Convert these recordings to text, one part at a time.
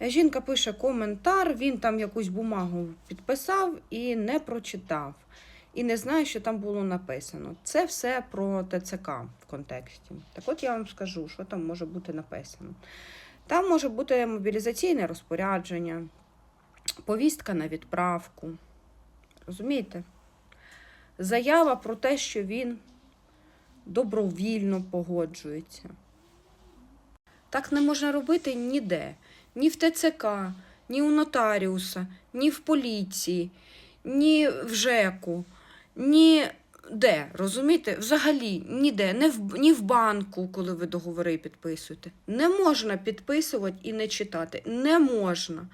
Жінка пише коментар, він там якусь бумагу підписав і не прочитав. І не знає, що там було написано. Це все про ТЦК в контексті. Так от я вам скажу, що там може бути написано. Там може бути мобілізаційне розпорядження, повістка на відправку. Розумієте? Заява про те, що він добровільно погоджується. Так не можна робити ніде. Ні в ТЦК, ні у нотаріуса, ні в поліції, ні в ЖЕКу, ні де. Розумієте? Взагалі ніде, не в, ні в банку, коли ви договори підписуєте. Не можна підписувати і не читати. Не можна.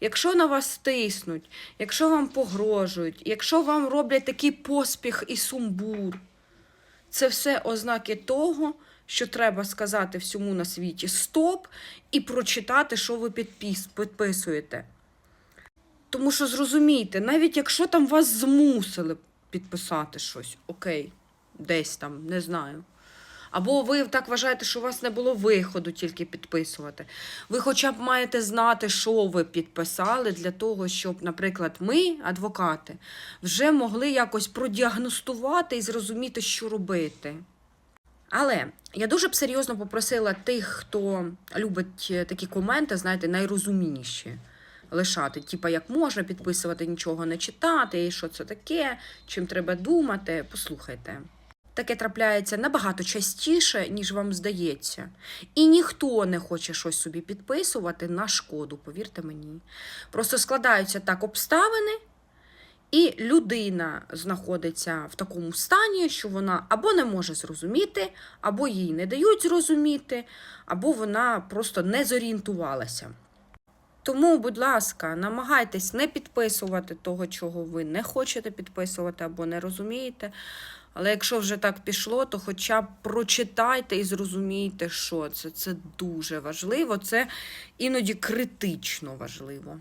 Якщо на вас тиснуть, якщо вам погрожують, якщо вам роблять такий поспіх і сумбур, це все ознаки того, що треба сказати всьому на світі стоп і прочитати, що ви підпис, підписуєте. Тому що зрозумійте, навіть якщо там вас змусили підписати щось, окей, десь там, не знаю. Або ви так вважаєте, що у вас не було виходу тільки підписувати. Ви хоча б маєте знати, що ви підписали для того, щоб, наприклад, ми, адвокати, вже могли якось продіагностувати і зрозуміти, що робити. Але я дуже б серйозно попросила тих, хто любить е, такі коменти, знаєте, найрозумніші лишати. Типа, як можна підписувати, нічого не читати, і що це таке, чим треба думати. Послухайте. Таке трапляється набагато частіше, ніж вам здається. І ніхто не хоче щось собі підписувати на шкоду, повірте мені. Просто складаються так обставини, і людина знаходиться в такому стані, що вона або не може зрозуміти, або їй не дають зрозуміти, або вона просто не зорієнтувалася. Тому, будь ласка, намагайтесь не підписувати того, чого ви не хочете підписувати або не розумієте. Але якщо вже так пішло, то хоча б прочитайте і зрозумійте, що це. Це дуже важливо, це іноді критично важливо.